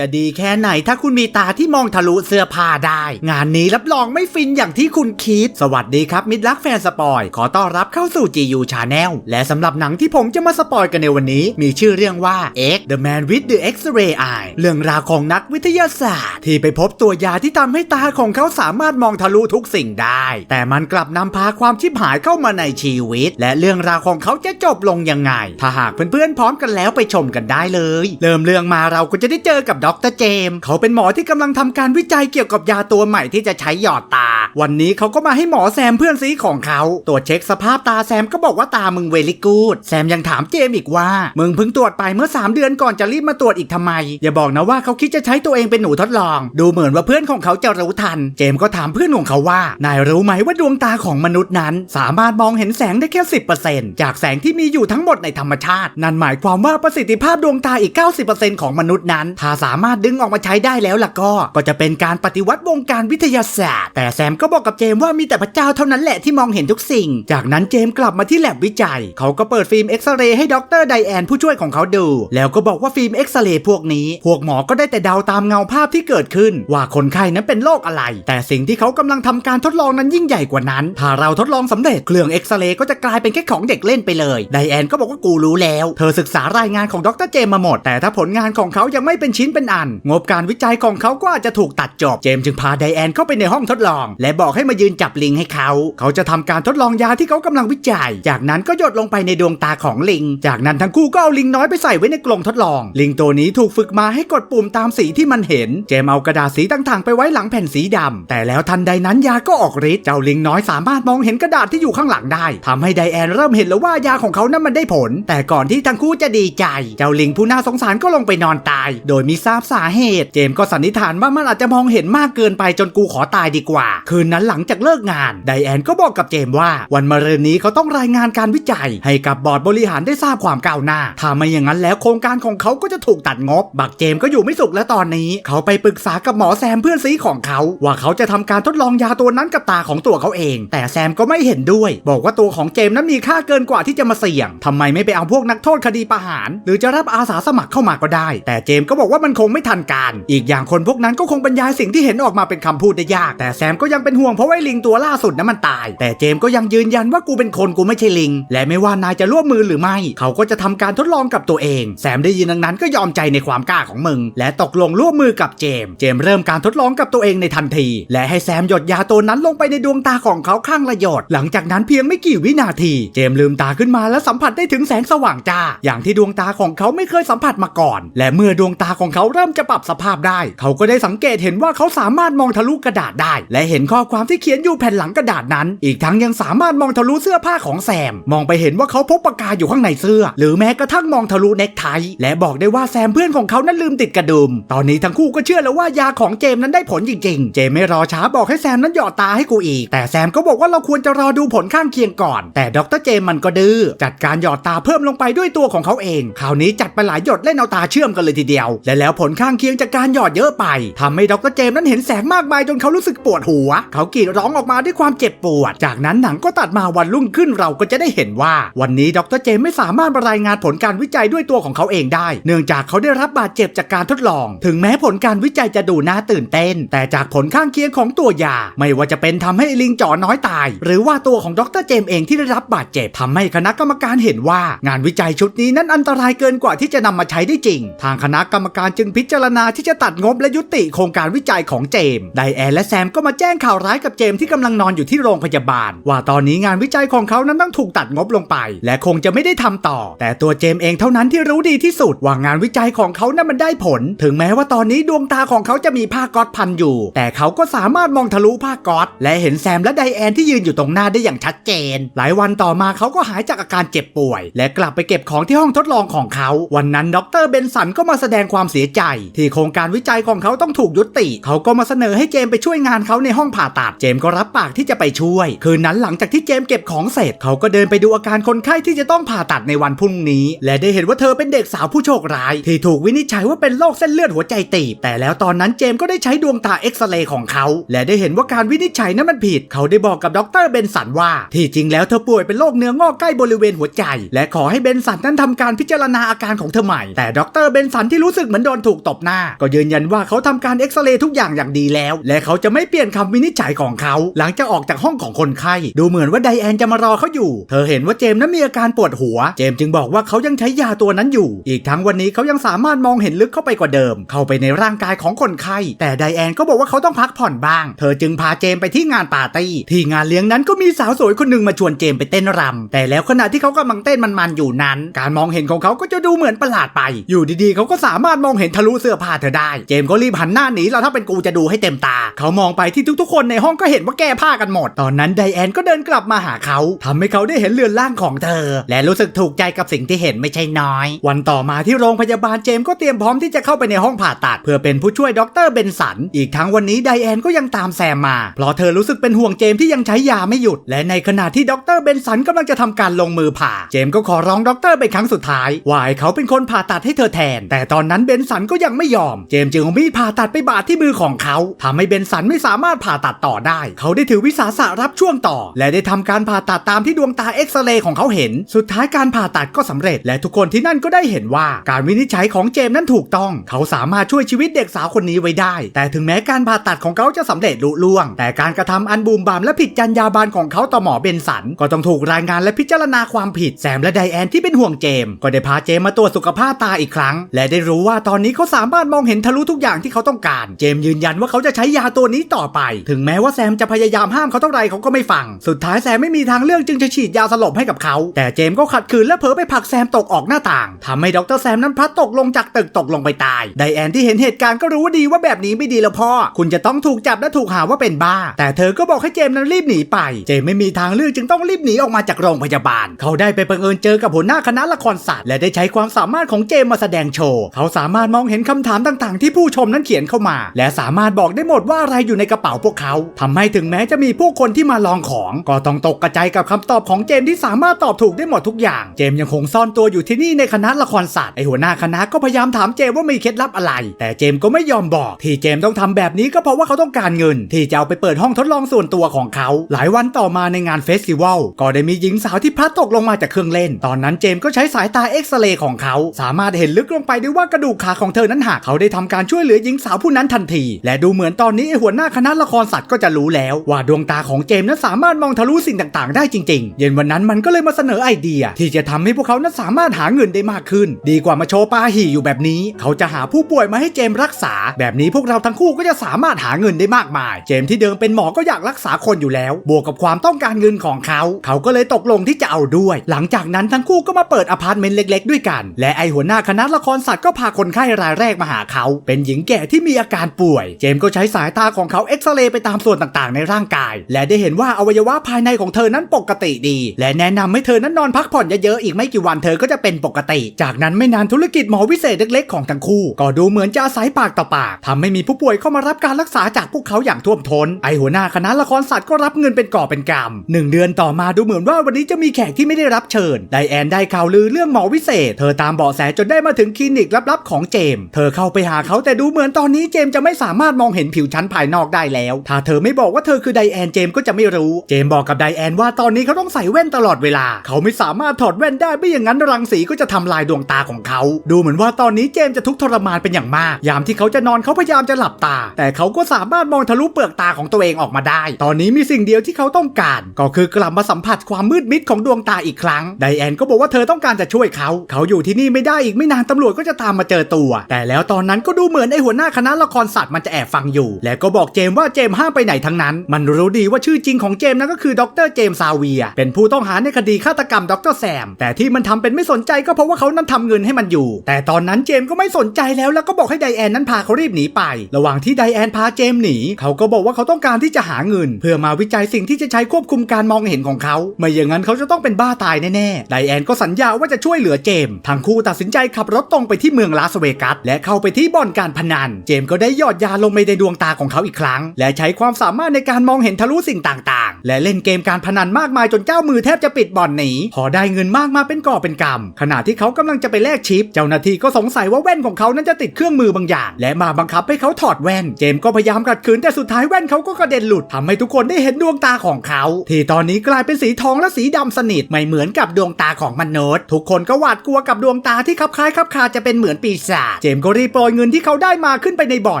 จะดีแค่ไหนถ้าคุณมีตาที่มองทะลุเสื้อผ้าได้ งานนี้รับรองไม่ฟินอย่างที่คุณคิด สวัสดีครับมิตรรักแฟนสปอย ขอต้อนรับเข้าสู่ GU Channel และสำหรับหนังที่ผมจะมาสปอยกันในวันนี้ มีชื่อเรื่องว่า X The Man with the X-ray Eye เรื่องราวของนักวิทยาศาสตร์ ที่ไปพบตัวยาที่ทำให้ตาของเขาสามารถมองทะลุทุกสิ่งได้ แต่มันกลับนำพาความชิบหายเข้ามาในชีวิต และเรื่องราวของเขาจะจบลงยังไง ถ้าหากเพื่อนๆพร้อมกันแล้วไปชมกันได้เลย เริ่มเรื่องมาเราก็จะได้เจอกับดรเจมส์เขาเป็นหมอที่กำลังทำการวิจัยเกี่ยวกับยาตัวใหม่ที่จะใช้หยอดตา วันนี้เขาก็มาให้หมอแซมเพื่อนซีของเขา ตรวจเช็คสภาพตาแซมก็บอกว่าตามึงเวลิกูดแซมยังถามเจมส์อีกว่า มึงเพิ่งตรวจไปเมื่อ 3 เดือนก่อนจะรีบมาตรวจอีกทำไม อย่าบอกนะว่าเขาคิดจะใช้ตัวเองเป็นหนูทดลอง ดูเหมือนว่าเพื่อนของเขาจะรู้ทัน เจมส์ก็ถามเพื่อนของเขาว่า นายรู้ไหมว่าดวงตาของมนุษย์นั้น สามารถมองเห็นแสงได้แค่ 10%จากแสงที่มีอยู่ทั้งหมดในธรรมชาติ นั่นหมายความว่าประสิทธิภาพดวงตาอีก 90%ของมนุษย์นั้นถ้าสาามารถดึงออกมาใช้ได้แล้วล่ะก็ ก็จะเป็นการปฏิวัติวงการวิทยาศาสตร์ แต่แซมก็บอกกับเจมว่ามีแต่พระเจ้าเท่านั้นแหละที่มองเห็นทุกสิ่ง จากนั้นเจมกลับมาที่แลบวิจัย เขาก็เปิดฟิล์มเอ็กซเรย์ให้ดรไดแอนผู้ช่วยของเขาดู แล้วก็บอกว่าฟิล์มเอ็กซเรย์พวกนี้ พวกหมอก็ได้แต่เดาตามเงาภาพที่เกิดขึ้น ว่าคนไข้นั้นเป็นโรคอะไร แต่สิ่งที่เขากำลังทำการทดลองนั้นยิ่งใหญ่กว่านั้น ถ้าเราทดลองสำเร็จเครื่องเอ็กซเรย์ก็จะกลายเป็นแค่ของเด็กเล่นไปเลย ไดแอนก็บอกว่ากูรู้แล้ว เธอศึกษารายงานของดรเจมมาหมด แต่ถ้าผลงานของเขายังไม่เป็นชิ้นเป็นอัน งบการวิจัยของเขาก็อาจจะถูกตัดจบ เจมส์จึงพาไดแอนเข้าไปในห้องทดลอง และบอกให้มายืนจับลิงให้เขา เขาจะทำการทดลองยาที่เขากำลังวิจัย จากนั้นก็หยดลงไปในดวงตาของลิง จากนั้นทั้งคู่ก็เอาลิงน้อยไปใส่ไว้ในกรงทดลอง ลิงตัวนี้ถูกฝึกมาให้กดปุ่มตามสีที่มันเห็น เจมส์เอากระดาษสีต่างๆ ไปไว้หลังแผ่นสีดำแต่แล้วทันใดนั้นยาก็ออกฤทธิ์ เจ้าลิงน้อยสามารถมองเห็นกระดาษที่อยู่ข้างหลังได้ทำให้ไดแอนเริ่มเห็นแล้วว่ายาของเขานั้นมันได้ผล แต่ก่อนที่ทั้งคู่จะดีใจ เจ้าลิงผู้น่าสงสารก็ลงไปนอนตาย โดยมีทราบสาเหตุ เจมส์ก็สันนิษฐานว่ามันอาจจะมองเห็นมากเกินไปจนกูขอตายดีกว่า คืนนั้นหลังจากเลิกงาน ไดแอนก็บอกกับเจมส์ว่า วันมะรืนนี้เขาต้องรายงานการวิจัย ให้กับบอร์ดบริหารได้ทราบความก้าวหน้า ถ้าไม่อย่างนั้นแล้วโครงการของเขาก็จะถูกตัดงบ บักเจมส์ก็อยู่ไม่สุขแล้วตอนนี้ เขาไปปรึกษากับหมอแซมเพื่อนซีของเขา ว่าเขาจะทำการทดลองยาตัวนั้นกับตาของตัวเขาเอง แต่แซมก็ไม่เห็นด้วย บอกว่าตัวของเจมส์นั้นมีค่าเกินกว่าที่จะมาเสี่ยงทำไมไม่ไปเอาพวกนักโทษคดีประหาร หรือจะรับอาสาสมัครเข้ามาก็ได้ แต่เจมส์ก็บอกว่ามันคงไม่ทันการ อีกอย่างคนพวกนั้นก็คงบรรยายสิ่งที่เห็นออกมาเป็นคำพูดได้ยาก แต่แซมก็ยังเป็นห่วงเพราะว่าไอ้ลิงตัวล่าสุดนั้นมันตาย แต่เจมก็ยังยืนยันว่ากูเป็นคนกูไม่ใช่ลิง และไม่ว่านายจะร่วมมือหรือไม่ เขาก็จะทำการทดลองกับตัวเอง แซมได้ยินดังนั้นก็ยอมใจในความกล้าของมึง และตกลงร่วมมือกับเจม เจมเริ่มการทดลองกับตัวเองในทันที และให้แซมหยดยาตัวนั้นลงไปในดวงตาของเขาข้างละหยด หลังจากนั้นเพียงไม่กี่วินาที เจมลืมตาขึ้นมาและสัมผัสได้ถึงแสงสว่างจ้า อย่างที่ดวงตาของเขาไม่เคยสัมผัสมาก่อน และเมื่อดวงตาของเขาเริ่มจะปรับสภาพได้ เขาก็ได้สังเกตเห็นว่าเขาสามารถมองทะลุกระดาษได้ และเห็นข้อความที่เขียนอยู่แผ่นหลังกระดาษนั้น อีกทั้งยังสามารถมองทะลุเสื้อผ้าของแซม มองไปเห็นว่าเขาพกปากกาอยู่ข้างในเสื้อ หรือแม้กระทั่งมองทะลุเน็กไทและบอกได้ว่าแซมเพื่อนของเขานั้นลืมติดกระดุม ตอนนี้ทั้งคู่ก็เชื่อแล้วว่ายาของเจมส์นั้นได้ผลจริงๆ เจมส์ไม่รอช้าบอกให้แซมนั้นหยอดตาให้กูอีก แต่แซมก็บอกว่าเราควรจะรอดูผลข้างเคียงก่อน แต่ดรเจมส์มันก็ดื้อ จัดการหยอดตาเพิ่มลงไปด้วยตัวของเขาเอง คราวนี้จัดไปหลายหยดเล่นเอาตาเชื่อมกันเลยทีเดียว และแล้วผผลข้างเคียงจากการหยอดเยอะไปทำให้ดรเจมส์นั้นเห็นแสงมากมายจนเขารู้สึกปวดหัว เขากรีดร้องออกมาด้วยความเจ็บปวด จากนั้นหนังก็ตัดมาวันรุ่งขึ้นเราก็จะได้เห็นว่า วันนี้ดรเจมส์ไม่สามารถรายงานผลการวิจัยด้วยตัวของเขาเองได้ เนื่องจากเขาได้รับบาดเจ็บจากการทดลอง ถึงแม้ผลการวิจัยจะดูน่าตื่นเต้น แต่จากผลข้างเคียงของตัวยา ไม่ว่าจะเป็นทำให้ลิงจ่อน้อยตาย หรือว่าตัวของดรเจมส์เองที่ได้รับบาดเจ็บทำให้คณะกรรมการเห็นว่า งานวิจัยชุดนี้นั้นอันตรายเกินกว่าที่จะนำมาใช้ได้จริง ทางคณะกรรมการจึงพิจารณาที่จะตัดงบและยุติโครงการวิจัยของเจมส์ไดแอนและแซมก็มาแจ้งข่าวร้ายกับเจมส์ที่กำลังนอนอยู่ที่โรงพยาบาล ว่าตอนนี้งานวิจัยของเขานั้นต้องถูกตัดงบลงไป และคงจะไม่ได้ทำต่อ แต่ตัวเจมส์เองเท่านั้นที่รู้ดีที่สุดว่างานวิจัยของเขานั้นมันได้ผล ถึงแม้ว่าตอนนี้ดวงตาของเขาจะมีผ้าก๊อตพันอยู่ แต่เขาก็สามารถมองทะลุผ้าก๊อตและเห็นแซมและไดแอนที่ยืนอยู่ตรงหน้าได้อย่างชัดเจน หลายวันต่อมาเขาก็หายจากอาการเจ็บป่วย และกลับไปเก็บของที่ห้องทดลองของเขา วันนั้นดรเบนสันก็มาแสดงความเสียใจ ที่โครงการวิจัยของเขาต้องถูกยุติ เขาก็มาเสนอให้เจมไปช่วยงานเขาในห้องผ่าตัด เจมก็รับปากที่จะไปช่วย คืนนั้นหลังจากที่เจมเก็บของเสร็จ เขาก็เดินไปดูอาการคนไข้ที่จะต้องผ่าตัดในวันพรุ่งนี้ และได้เห็นว่าเธอเป็นเด็กสาวผู้โชคร้าย ที่ถูกวินิจฉัยว่าเป็นโรคเส้นเลือดหัวใจตีบ แต่แล้วตอนนั้นเจมก็ได้ใช้ดวงตาเอ็กซเรย์ของเขา และได้เห็นว่าการวินิจฉัยนั้นมันผิด เขาได้บอกกับดรเบนสันว่า ที่จริงแล้วเธอป่วยเป็นโรคเนื้องอกใกล้บริเวณหัวใจ และขอให้เบนสันนั้นทำการพิจารณาอาการของเธอใหม่ แต่ดรเบนสันที่รู้สึกเหมือนโดนถูกตบหน้า ก็ยืนยันว่าเขาทำการเอ็กซเรย์ทุกอย่างอย่างดีแล้ว และเขาจะไม่เปลี่ยนคำวินิจฉัยของเขา หลังจากออกจากห้องของคนไข้ดูเหมือนว่าไดแอนจะมารอเขาอยู่ เธอเห็นว่าเจมส์นั้นมีอาการปวดหัว เจมส์จึงบอกว่าเขายังใช้ยาตัวนั้นอยู่ อีกทั้งวันนี้เขายังสามารถมองเห็นลึกเข้าไปกว่าเดิม เข้าไปในร่างกายของคนไข้ แต่ไดแอนก็บอกว่าเขาต้องพักผ่อนบ้าง เธอจึงพาเจมส์ไปที่งานปาร์ตี้ ที่งานเลี้ยงนั้นก็มีสาวสวยคนหนึ่งมาชวนเจมส์ไปเต้นรำแต่แล้วขณะที่เขากำลังเต้นมันๆอยู่นั้น การมองเห็นของเขาก็จะดูเหมือนประหลาดไป อยู่ดีๆเขาก็สามารถมองเห็นทะลุเสื้อผ้าเธอได้ เจมส์ก็รีบหันหน้าหนีแล้วถ้าเป็นกูจะดูให้เต็มตา เขามองไปที่ทุกๆ คนในห้องก็เห็นว่าแก้ผ้ากันหมด ตอนนั้นไดแอนก็เดินกลับมาหาเขาทำให้เขาได้เห็นเรือนร่างของเธอ และรู้สึกถูกใจกับสิ่งที่เห็นไม่ใช่น้อย วันต่อมาที่โรงพยาบาลเจมส์ก็เตรียมพร้อมที่จะเข้าไปในห้องผ่าตัด เพื่อเป็นผู้ช่วยด็อกเตอร์เบนสัน อีกทั้งวันนี้ไดแอนก็ยังตามแซมมา เพราะเธอรู้สึกเป็นห่วงเจมส์ที่ยังใช้ยาไม่หยุด และในขณะที่ด็อกเตอร์เบนสันกำลังจะทำการลงมือผ่า เจมส์ก็ขอร้องดรเป็นครั้งสุดท้ายว่าให้เขาเป็นคนผ่าตัดให้เธอแทน แต่ตอนนั้นเบนสันก็ยังไม่ยอม เจมจึงเอามีดผ่าตัดไปบาดที่มือของเขาทำให้เบนสันไม่สามารถผ่าตัดต่อได้ เขาได้ถือวิสาสะรับช่วงต่อ และได้ทำการผ่าตัดตามที่ดวงตาเอ็กซเรย์ของเขาเห็น สุดท้ายการผ่าตัดก็สำเร็จ และทุกคนที่นั่นก็ได้เห็นว่าการวินิจฉัยของเจมนั้นถูกต้อง เขาสามารถช่วยชีวิตเด็กสาวคนนี้ไว้ได้ แต่ถึงแม้การผ่าตัดของเขาจะสำเร็จลุล่วง แต่การกระทำอันบูมบามและผิดจรรยาบรรณของเขาต่อหมอเบนสัน ก็ต้องถูกรายงานและพิจารณาความผิดแซมและไดแอนที่เป็นห่วงเจม ก็ได้พาเจมมาตรวจสุขภาพตาอีกครั้ง และได้รู้ว่าตอนนี้เขาสามารถมองเห็นทะลุทุกอย่างที่เขาต้องการ เจมยืนยันว่าเขาจะใช้ยาตัวนี้ต่อไป ถึงแม้ว่าแซมจะพยายามห้ามเขาเท่าไรเขาก็ไม่ฟัง สุดท้ายแซมไม่มีทางเลือกจึงจะฉีดยาสลบให้กับเขา แต่เจมก็ขัดขืนและเผลอไปผลักแซมตกออกหน้าต่างทำให้ดรแซมนั้นพลัดตกลงจากตึกตกลงไปตาย ไดแอนที่เห็นเหตุการณ์ก็รู้ว่าดีว่าแบบนี้ไม่ดีแล้วพ่อ คุณจะต้องถูกจับและถูกหาว่าเป็นบ้า แต่เธอก็บอกให้เจมนั้นรีบหนีไป เจมไม่มีทางเลือกจึงต้องรีบหนีออกมาจากโรงพยาบาล เขาได้ไปบังเอิญเจอกับหัวหน้าคณะละครศาสตร์และได้ใช้ความสามารถของเจมมาแสดงโชว์ เขาสามารถมององเห็นคำถามต่างๆ ที่ผู้ชมนั้นเขียนเข้ามา และสามารถบอกได้หมดว่าอะไรอยู่ในกระเป๋าพวกเขาทำให้ถึงแม้จะมีผู้คนที่มาลองของ ก็ต้องตกกระจายกับคำตอบของเจมที่สามารถตอบถูกได้หมดทุกอย่าง เจมยังคงซ่อนตัวอยู่ที่นี่ในคณะละครศาสตร์ไอหัวหน้าคณะก็พยายามถามเจมว่ามีเคล็ดลับอะไร แต่เจมก็ไม่ยอมบอกที่เจมต้องทำแบบนี้ก็เพราะว่าเขาต้องการเงิน ที่จะเอาไปเปิดห้องทดลองส่วนตัวของเขา หลายวันต่อมาในงานเฟสติวัลก็ได้มีหญิงสาวที่พลัดตกลงมาจากเครื่องเล่น ตอนนั้นเจมก็ใช้สายตาเอ็กซเรย์ของเขา สามารถเห็นลึกลงไปได้ว่ากระดูกขาของเธอนั้นหักเขาได้ทำการช่วยเหลือหญิงสาวผู้นั้นทันที และดูเหมือนตอนนี้ไอหัวหน้าคณะละครสัตว์ก็จะรู้แล้ว ว่าดวงตาของเจมส์นั้นสามารถมองทะลุสิ่งต่างๆ ได้จริงๆ เย็นวันนั้นมันก็เลยมาเสนอไอเดีย ที่จะทำให้พวกเขานั้นสามารถหาเงินได้มากขึ้น ดีกว่ามาโชว์ปาหี่อยู่แบบนี้ เขาจะหาผู้ป่วยมาให้เจมส์รักษา แบบนี้พวกเราทั้งคู่ก็จะสามารถหาเงินได้มากมาย เจมส์ที่เดิมเป็นหมอก็อยากรักษาคนอยู่แล้ว บวกกับความต้องการเงินของเขา เขาก็เลยตกลงที่จะเอาด้วย หลังจากนั้นทั้งคู่ก็มาเปิดอพาร์ตเมนต์เล็ก ๆ ด้วยกัน และไอหัวหน้าคณะละครสัตว์ก็พาคนไข้รายแรกมาหาเขา เป็นหญิงแก่ที่มีอาการป่วย เจมส์ก็ใช้สายตาของเขาเอ็กซเรย์ไปตามส่วนต่างๆ ในร่างกาย และได้เห็นว่าอวัยวะภายในของเธอนั้นปกติดี และแนะนำให้เธอนั้นนอนพักผ่อนเยอะๆอีกไม่กี่วันเธอก็จะเป็นปกติ จากนั้นไม่นานธุรกิจหมอวิเศษเล็กๆของทั้งคู่ ก็ดูเหมือนจะอาศัยปากต่อปากทำให้มีผู้ป่วยเข้ามารับการรักษาจากพวกเขาอย่างท่วมท้น ไอหัวหน้าคณะละครสัตว์ก็รับเงินเป็นก่อเป็นกำหนึ่งเดือนต่อมาดูเหมือนว่าวันนี้จะมีแขกที่ไม่ได้รับเชิญไดแอนได้ข่าวลือเรื่องหมอวิเศษ เธอตามเบาะแสจนได้มาถึงคลินิกลับๆของเจม เธอเข้าไปหาเขาแต่ดูเหมือนตอนนี้เจมส์จะไม่สามารถมองเห็นผิวชั้นภายนอกได้แล้ว ถ้าเธอไม่บอกว่าเธอคือไดแอนเจมส์ก็จะไม่รู้ เจมส์บอกกับไดแอนว่าตอนนี้เขาต้องใส่แว่นตลอดเวลา เขาไม่สามารถถอดแว่นได้ไม่อย่างนั้นรังสีก็จะทำลายดวงตาของเขา ดูเหมือนว่าตอนนี้เจมส์จะทุกข์ทรมานเป็นอย่างมาก ยามที่เขาจะนอนเขาพยายามจะหลับตา แต่เขาก็สามารถมองทะลุเปลือกตาของตัวเองออกมาได้ ตอนนี้มีสิ่งเดียวที่เขาต้องการ ก็คือกลับมาสัมผัสความมืดมิดของดวงตาอีกครั้ง ไดแอนก็บอกว่าเธอต้องการจะช่วยเขา เขาอยู่ที่นี่ไม่ได้อีกไม่นานตำรวจก็จะตามมาเจอตัวแต่แล้วตอนนั้นก็ดูเหมือนไอหัวหน้าคณะละครสัตว์มันจะแอบฟังอยู่ และก็บอกเจมว่าเจมห้ามไปไหนทั้งนั้น มันรู้ดีว่าชื่อจริงของเจมนั้นก็คือดรเจมซาเวีย เป็นผู้ต้องหาในคดีฆาตกรรมดรแซม แต่ที่มันทำเป็นไม่สนใจก็เพราะว่าเขานั้นทำเงินให้มันอยู่ แต่ตอนนั้นเจมก็ไม่สนใจแล้วแล้วก็บอกให้ไดแอนนั้นพาเขารีบหนีไป ระหว่างที่ไดแอนพาเจมหนีเขาก็บอกว่าเขาต้องการที่จะหาเงิน เพื่อมาวิจัยสิ่งที่จะใช้ควบคุมการมองเห็นของเขาไม่อย่างนั้นเขาจะต้องเป็นบ้าตายแน่ๆไดแอนก็สัญญาว่าจะช่วยเหลือเจมทั้งคู่ตัดสินใจขับรถตรงไปที่เมืองลาสเวกัส และเข้าไปที่บ่อนการพนัน เจมส์ก็ได้หยอดยาลงไปในดวงตาของเขาอีกครั้ง และใช้ความสามารถในการมองเห็นทะลุสิ่งต่างๆ และเล่นเกมการพนันมากมายจนเจ้ามือแทบจะปิดบ่อนหนีพอได้เงินมากมาเป็นก่อเป็นกำขณะที่เขากำลังจะไปแลกชิป เจ้าหน้าที่ก็สงสัยว่าแว่นของเขานั้นจะติดเครื่องมือบางอย่าง และมาบังคับให้เขาถอดแว่น เจมส์ก็พยายามขัดขืนแต่สุดท้ายแว่นเขาก็กระเด็นหลุดทำให้ทุกคนได้เห็นดวงตาของเขาที่ตอนนี้กลายเป็นสีทองและสีดำสนิทไม่เหมือนกับดวงตาของมนุษย์ ทุกคนก็หวาดกลัวกับดวงตาที่คับคล้ายคับคาจะเป็นเหมือนปีศาจท เจมก็รีบโปรยเงินที่เขาได้มาขึ้นไปในบ่อ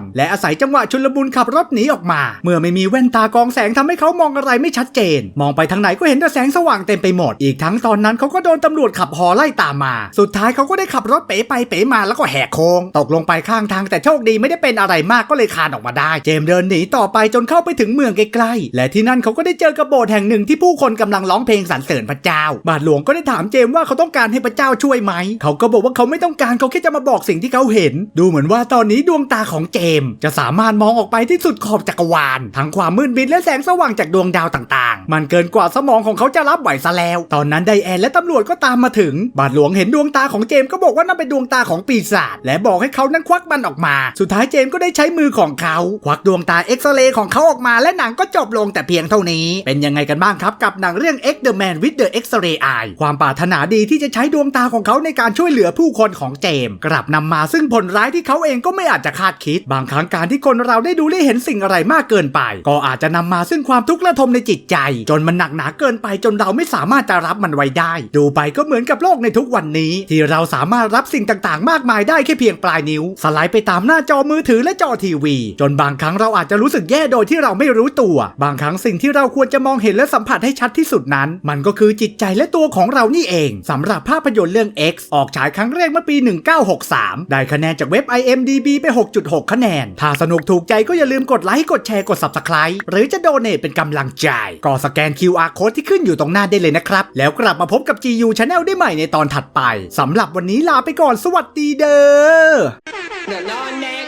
น และอาศัยจังหวะชุลมุนขับรถหนีออกมา เมื่อไม่มีแว่นตากองแสงทำให้เขามองอะไรไม่ชัดเจน มองไปทางไหนก็เห็นแต่แสงสว่างเต็มไปหมด อีกทั้งตอนนั้นเขาก็โดนตำรวจขับหอไล่ตามมา สุดท้ายเขาก็ได้ขับรถเป๋ไปเป๋มาแล้วก็แหกโค้งตกลงไปข้างทางแต่โชคดีไม่ได้เป็นอะไรมากก็เลยคานออกมาได้ เจมเดินหนีต่อไปจนเข้าไปถึงเมืองใกล้ๆและที่นั่นเขาก็ได้เจอกับโบสถ์แห่งหนึ่งที่ผู้คนกำลังร้องเพลงสรรเสริญพระเจ้า บาทหลวงก็ได้ถามเจมว่าเขาต้องการให้พระเจ้าช่วยไหม เขาก็บอกว่าเขาไม่ต้องการเขาแค่จะมาบอกสิ่งที่เขาเห็นดูเหมือนว่าตอนนี้ดวงตาของเจมส์จะสามารถมองออกไปที่สุดขอบจักรวาลทั้งความมืดมิดและแสงสว่างจากดวงดาวต่างๆ มันเกินกว่าสมองของเขาจะรับไหวซะแล้ว ตอนนั้นไดแอนและตำรวจก็ตามมาถึง บาทหลวงเห็นดวงตาของเจมส์ก็บอกว่านั่นเป็นดวงตาของปีศาจและบอกให้เขานั้นควักมันออกมา สุดท้ายเจมส์ก็ได้ใช้มือของเขา ควักดวงตาเอ็กซเรย์ของเขาออกมาและหนังก็จบลงแต่เพียงเท่านี้ เป็นยังไงกันบ้างครับกับหนังเรื่อง X the Man with the X-ray Eye ความปรารถนาดีที่จะใช้ดวงตาของเขาในการช่วยเหลือผู้คนของเจมส์กลับนำมาซึ่งผลร้ายที่เขาเองก็ไม่อาจจะคาดคิด บางครั้งการที่คนเราได้ดูได้เห็นสิ่งอะไรมากเกินไป ก็อาจจะนำมาซึ่งความทุกข์ระทมในจิตใจ จนมันหนักหนาเกินไปจนเราไม่สามารถจะรับมันไว้ได้ ดูไปก็เหมือนกับโลกในทุกวันนี้ ที่เราสามารถรับสิ่งต่างๆ มากมายได้แค่เพียงปลายนิ้ว สไลด์ไปตามหน้าจอมือถือและจอทีวี จนบางครั้งเราอาจจะรู้สึกแย่โดยที่เราไม่รู้ตัว บางครั้งสิ่งที่เราควรจะมองเห็นและสัมผัสให้ชัดที่สุดนั้น มันก็คือจิตใจและตัวของเรานี่เองสำหรับภาพยนตร์เรื่อง X ออกฉายครั้งแรกเมื่อปี 1963 ได้คะแนนจากเว็บ IMDB ไป 6.6 คะแนน ถ้าสนุกถูกใจก็อย่าลืมกดไลค์ กดแชร์ กด Subscribe หรือจะโดเน a เป็นกำลังใจ ก็สแกน QR Code ที่ขึ้นอยู่ตรงหน้าได้เลยนะครับ แล้วกลับมาพบกับ GU Channel ได้ใหม่ในตอนถัดไป สำหรับวันนี้ลาไปก่อน สวัสดีเด้อ